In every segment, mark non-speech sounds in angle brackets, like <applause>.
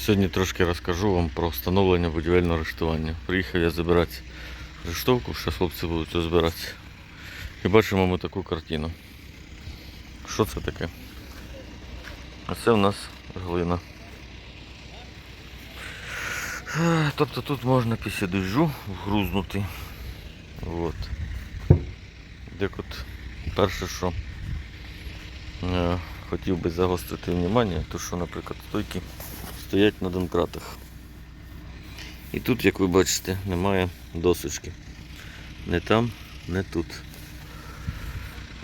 Сьогодні трошки розкажу вам про встановлення будівельного рештування. Приїхав я забирати рештовку, що хлопці будуть розбирати. І бачимо ми таку картину. Що це таке? А це в нас глина. Е, Тобто тут можна після дощу вгрузнути. От. Як от перше, що е, хотів би загострити внимання, то що, наприклад, стойки стоять на домкратах. І тут, як ви бачите, немає досочки. Не там, не тут.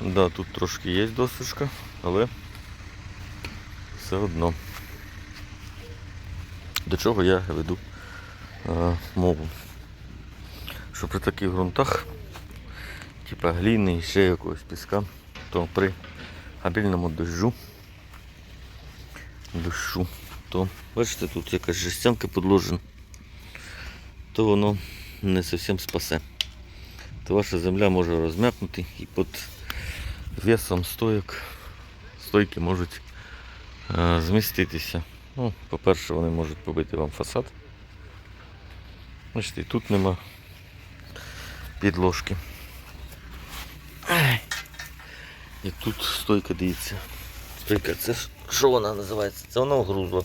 Да, тут трошки є досочка, але все одно. До чого я веду е, мову? Що при таких ґрунтах, типа гліни і ще якогось піска, то при обільному дощу, дощу, то бачите, тут якась жестянка підложена, то воно не зовсім спасе. То ваша земля може розм'якнути і під весом стойок стойки можуть е, зміститися. Ну, по-перше, вони можуть побити вам фасад. Бачите, і тут нема підложки. І тут стойка дивіться. Стойка, це ж- що вона називається? Це вона вгрузла.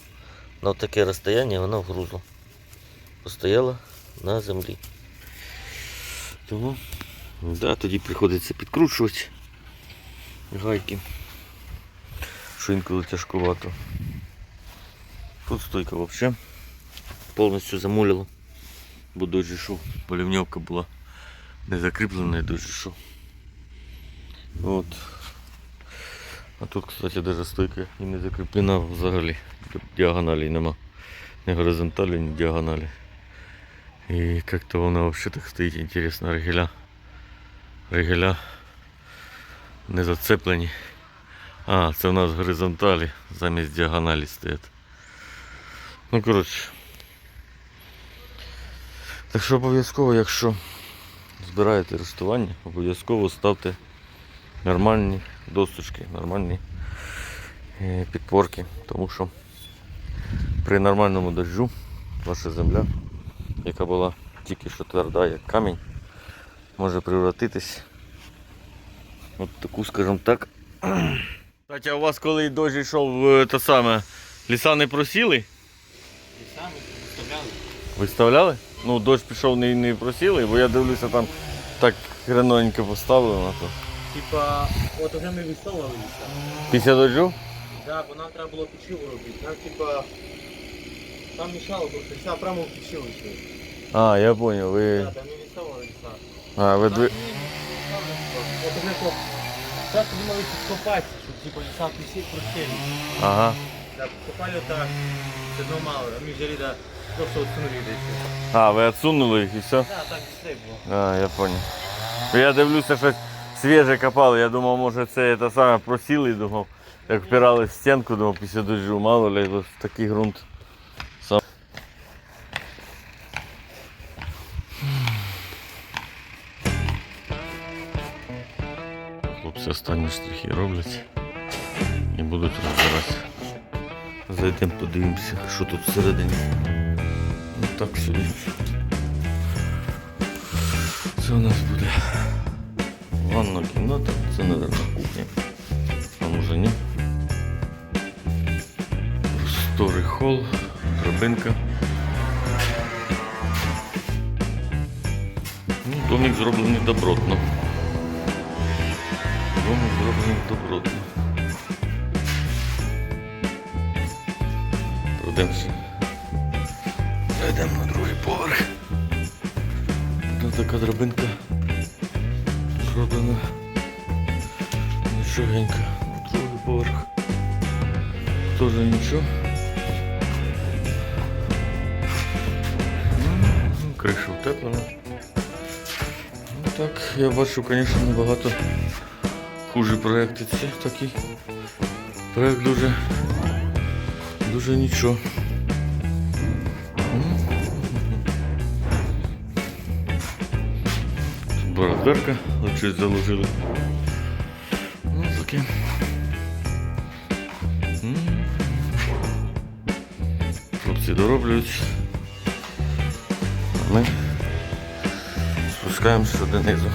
На таке розстояння вона вгрузла. Постояла на землі. Тому да, тоді приходиться підкручувати гайки. Що інколи тяжкувато. Тут стойка взагалі повністю замуляла, бо дощ ішов, полівньовка була не закріплена і дощ ішов. От. А тут, кстати, даже стойка і не закріплена взагалі. Діагоналі нема. Ні горизонталі, ні діагоналі. І як-то вона взагалі так стоїть, інтересно, ригеля. Ригеля не зацеплені. А, це у нас горизонталі замість діагоналі стоять. Ну, коротше. Так що обов'язково, якщо збираєте рештування, обов'язково ставте нормальні досточки, нормальні е, підпорки, тому що при нормальному дождю ваша земля, яка була тільки що тверда, як камінь, може превратитись от таку, скажімо так. <clears throat> Кстати, а у вас коли дощ йшов, е, те саме, ліса не просіли? Самі виставляли. Виставляли? Ну, дощ пішов не, не просіли, бо я дивлюся там так хренонько поставили на то. Типа, от вже ми ліса. Після дощу? Да, бо нам треба було печиво робити. Нам типа там мішало, бо ліса прямо в печиво йшли. А, я зрозумів. Ви... Да, там ми ліса. А, ви... Там ви... ми виставили, типа, От вже то. Зараз думали підкопати, щоб типа ліса пісі просіли. Ага. Да, підкопали так, це одно мало. А ми взяли, да, просто відсунули десь. А, ви відсунули їх і все? Да, так все було. А, я зрозумів. Я дивлюся, щось свіже копали. Я думав, може це те саме просіли, думав. Як впирали в стінку, думав, після дощу, мало ли, такий ґрунт. Сам. Хлопці останні штрихи роблять і будуть розбирати. Зайдемо, подивимося, що тут всередині. Ну так собі. Це у нас буде ванна кімната, це, мабуть, кухня. А може ні. Просторий хол, драбинка. Ну, домик зроблений добротно. Домик зроблений добротно. Пройдемося. Зайдемо на другий поверх. Тут така драбинка зроблена нічогенько. Другий поверх. Теж нічого. Ну, Криша утеплена. Ну так, я бачу, звісно, набагато хуже проекти ці такі. Проект дуже дуже нічого. Бороздарка, щось заложили. Ну. Хлопці дороблюють. Ми спускаємося донизу.